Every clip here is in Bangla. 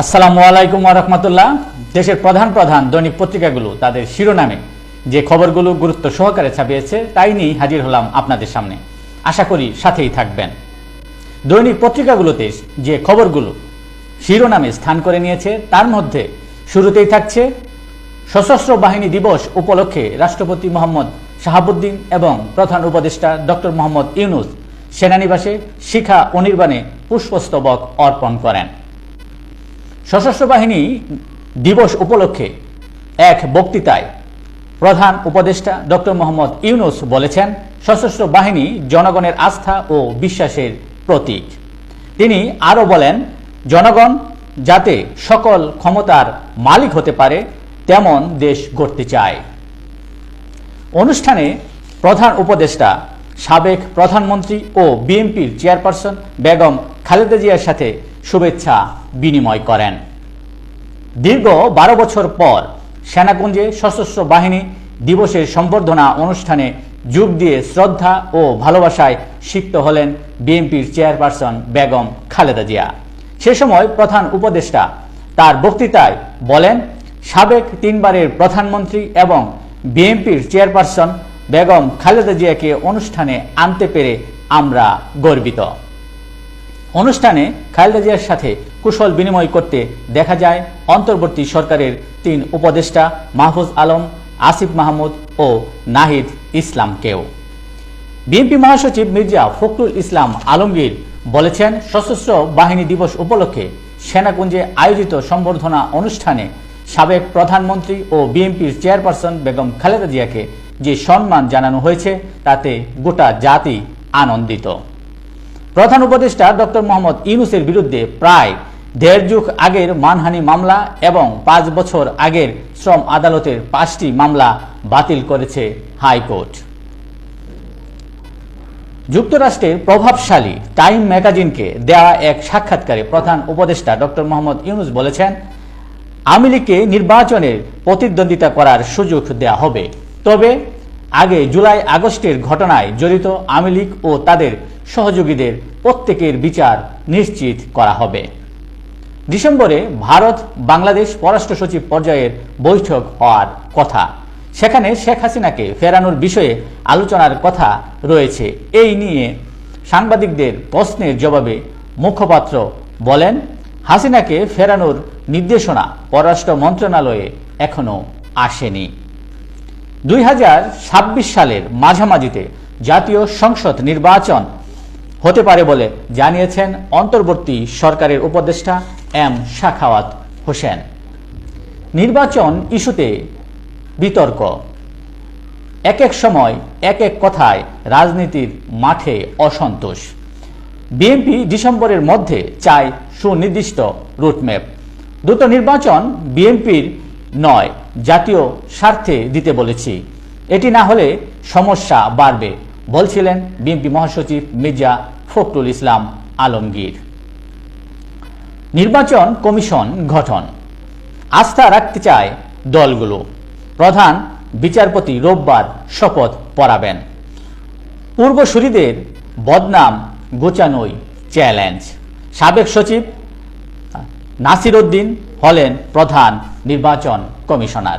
আসসালামু আলাইকুম রহমতুল্লাহ। দেশের প্রধান প্রধান দৈনিক পত্রিকাগুলো তাদের শিরোনামে যে খবরগুলো গুরুত্ব সহকারে ছাপিয়েছে, তাই নিয়েই হাজির হলাম আপনাদের সামনে। আশা করি সাথেই থাকবেন। দৈনিক পত্রিকাগুলোতে যে খবরগুলো শিরোনামে স্থান করে নিয়েছে, তার মধ্যে শুরুতেই থাকছে, সশস্ত্র বাহিনী দিবস উপলক্ষে রাষ্ট্রপতি মোহাম্মদ শাহাবুদ্দিন এবং প্রধান উপদেষ্টা ডক্টর মোহাম্মদ ইউনুস সেনানিবাসে শিখা অনির্বাণে পুষ্পস্তবক অর্পণ করেন। সশস্ত্র বাহিনী দিবস উপলক্ষে এক বক্তৃতায় প্রধান উপদেষ্টা ডক্টর মোহাম্মদ ইউনুস বলেছেন, সশস্ত্র বাহিনী জনগণের আস্থা ও বিশ্বাসের প্রতীক। তিনি আরও বলেন, জনগণ যাতে সকল ক্ষমতার মালিক হতে পারে, তেমন দেশ গড়তে চায়। অনুষ্ঠানে প্রধান উপদেষ্টা, সাবেক প্রধানমন্ত্রী ও বিএনপির চেয়ারপারসন বেগম খালেদা জিয়ার সাথে শুভেচ্ছা বিনিময় করেন। দীর্ঘ বারো বছর পর সেনাকুঞ্জে সশস্ত্র বাহিনী দিবসের সম্বর্ধনা অনুষ্ঠানে যোগ দিয়ে শ্রদ্ধা ও ভালোবাসায় সিক্ত হলেন বিএনপির চেয়ারপারসন বেগম খালেদা জিয়া। সে সময় প্রধান উপদেষ্টা তার বক্তৃতায় বলেন, সাবেক তিনবারের প্রধানমন্ত্রী এবং বিএনপির চেয়ারপারসন বেগম খালেদা জিয়াকে অনুষ্ঠানে আনতে পেরে আমরা গর্বিত। অনুষ্ঠানে খালেদা জিয়ার সাথে কুশল বিনিময় করতে দেখা যায় অন্তর্বর্তী সরকারের তিন উপদেষ্টা মাহফুজ আলম, আসিফ মাহমুদ ও নাহিদ ইসলামকেও। বিএনপি মহাসচিব মির্জা ফখরুল ইসলাম আলমগীর বলেছেন, সশস্ত্র বাহিনী দিবস উপলক্ষে সেনাকুঞ্জে আয়োজিত সম্বর্ধনা অনুষ্ঠানে সাবেক প্রধানমন্ত্রী ও বিএনপির চেয়ারপারসন বেগম খালেদা জিয়াকে যে সম্মান জানানো হয়েছে, তাতে গোটা জাতি আনন্দিত। প্রধান উপদেষ্টা ডক্টর মোহাম্মদ ইউনুসের বিরুদ্ধে প্রায় দেড় যুগ আগের মানহানি মামলা এবং পাঁচ বছর আগের শ্রম আদালতের পাঁচটি মামলা বাতিল করেছে হাইকোর্ট। যুক্তরাষ্ট্রের প্রভাবশালী টাইম ম্যাগাজিনকে দেওয়া এক সাক্ষাৎকারে প্রধান উপদেষ্টা ডক্টর মোহাম্মদ ইউনুস বলেছেন, আওয়ামী লীগকে নির্বাচনের প্রতিদ্বন্দ্বিতা করার সুযোগ দেয়া হবে। তবে আগে জুলাই আগস্টের ঘটনায় জড়িত আওয়ামী লীগ ও তাদের সহযোগীদের প্রত্যেকের বিচার নিশ্চিত করা হবে। ডিসেম্বরে ভারত বাংলাদেশ পররাষ্ট্র সচিব পর্যায়ের বৈঠক হওয়ার কথা। সেখানে শেখ হাসিনাকে ফেরানোর বিষয়ে আলোচনার কথা রয়েছে। এই নিয়ে সাংবাদিকদের প্রশ্নের জবাবে মুখপাত্র বলেন, হাসিনাকে ফেরানোর নির্দেশনা পররাষ্ট্র মন্ত্রণালয়ে এখনও আসেনি। দুই হাজার ছাব্বিশ সালের মাঝামাঝিতে জাতীয় সংসদ নির্বাচন হতে পারে বলে জানিয়েছেন অন্তর্বর্তী সরকারের উপদেষ্টা এম শাখাওয়াত হোসেন। নির্বাচন ইস্যুতে বিতর্ক। এক এক সময় এক এক কথায় রাজনীতির মাঠে অসন্তোষ। বিএনপি ডিসেম্বরের মধ্যে চায় সুনির্দিষ্ট রুটম্যাপ। দ্রুত নির্বাচন বিএনপির নয় জাতীয় স্বার্থে দিতে বলেছি। এটি না হলে সমস্যা বাড়বে, বলছিলেন বিএনপি মহাসচিব মির্জা ফখরুল ইসলাম আলমগীর। নির্বাচন কমিশন গঠন। আস্থা রাখতে চায় দলগুলো। প্রধান বিচারপতি রোববার শপথ পড়াবেন পূর্বসূরিদের বদনাম গোচানোই চ্যালেঞ্জ। সাবেক সচিব নাসির উদ্দিন হলেন প্রধান নির্বাচন কমিশনার।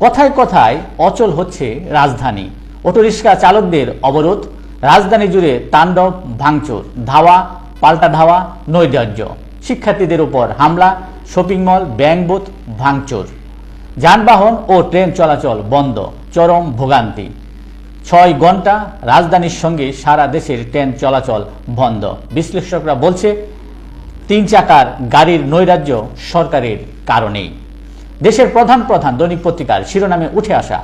কথায় কথায় অচল হচ্ছে রাজধানী। অটোরিক্সা চালকদের অবরোধ, রাজধানী জুড়ে তাণ্ডব, ভাঙচুর, ধাওয়া, পাল্টা ধাওয়া, নৈরাজ্য। শিক্ষার্থীদের উপর হামলা, শপিং মল, ব্যাংক বুথ, ভাঙচুর। যানবাহন ও ট্রেন চলাচল বন্ধ, চরম ভোগান্তি। ছয় ঘণ্টা রাজধানীর সঙ্গে সারা দেশের ট্রেন চলাচল বন্ধ। বিশ্লেষকরা বলছে, তিন চাকার গাড়ির নৈরাজ্য সরকারের কারণেই। দেশের প্রধান প্রধান দৈনিক পত্রিকার শিরোনামে উঠে আসা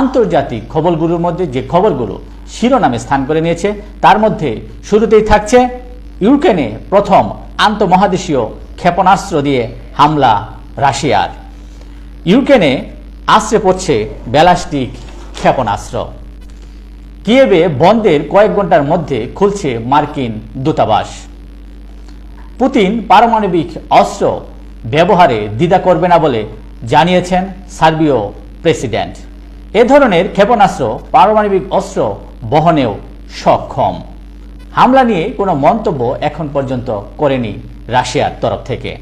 আন্তর্জাতিক খবরগুলোর মধ্যে যে খবরগুলো শিরোনামে স্থান করে নিয়েছে, তার মধ্যে শুরুতেই থাকছে ইউক্রেনে প্রথম আন্তমহাদেশীয় ক্ষেপণাস্ত্র দিয়ে হামলা রাশিয়ার। ইউক্রেনে আশ্রে পড়ছে ব্যালাস্টিক ক্ষেপণাস্ত্র। কিয়েবে বন্ধের কয়েক ঘণ্টার মধ্যে খুলছে মার্কিন দূতাবাস। পুতিন পারমাণবিক অস্ত্র ব্যবহারে দ্বিধা করবে না বলে জানিয়েছেন সার্বীয় প্রেসিডেন্ট। এ ধরনের ক্ষেপণাস্ত্র, পারমাণবিক অস্ত্র বহনেও সক্ষম। হামলা নিয়ে কোনো মন্তব্য এখন পর্যন্ত করেনি রাশিয়ার তরফ থেকে।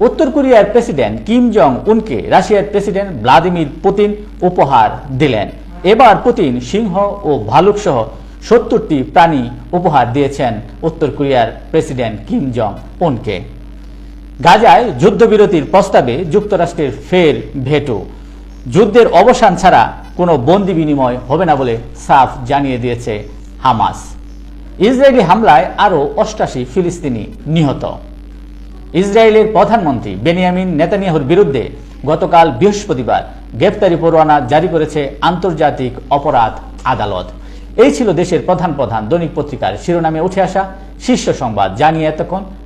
উত্তর কোরিয়ার প্রেসিডেন্ট কিম জং উনকে রাশিয়ার প্রেসিডেন্ট ভ্লাদিমির পুতিন উপহার দিলেন। এবার পুতিন সিংহ ও ভালুক সহ সত্তরটি প্রাণী উপহার দিয়েছেন উত্তর কোরিয়ার প্রেসিডেন্ট কিম জং উনকে গাজায় যুদ্ধবিরতির প্রস্তাবে যুক্তরাষ্ট্রের ফের ভেটো। যুদ্ধের অবসান ছাড়া কোনো বন্দি বিনিময় হবে না বলে সাফ জানিয়ে দিয়েছে হামাস। ইসরায়েলি হামলায় আরও অষ্টাশি ফিলিস্তিনি নিহত। ইসরায়েলের প্রধানমন্ত্রী বেনিয়ামিন নেতানিয়াহুর বিরুদ্ধে গতকাল বৃহস্পতিবার গ্রেপ্তারি পরোয়ানা জারি করেছে আন্তর্জাতিক অপরাধ আদালত। এই ছিল দেশের প্রধান প্রধান দৈনিক পত্রিকার শিরোনামে উঠে আসা শীর্ষ সংবাদ। জানিয়ে এতক্ষণ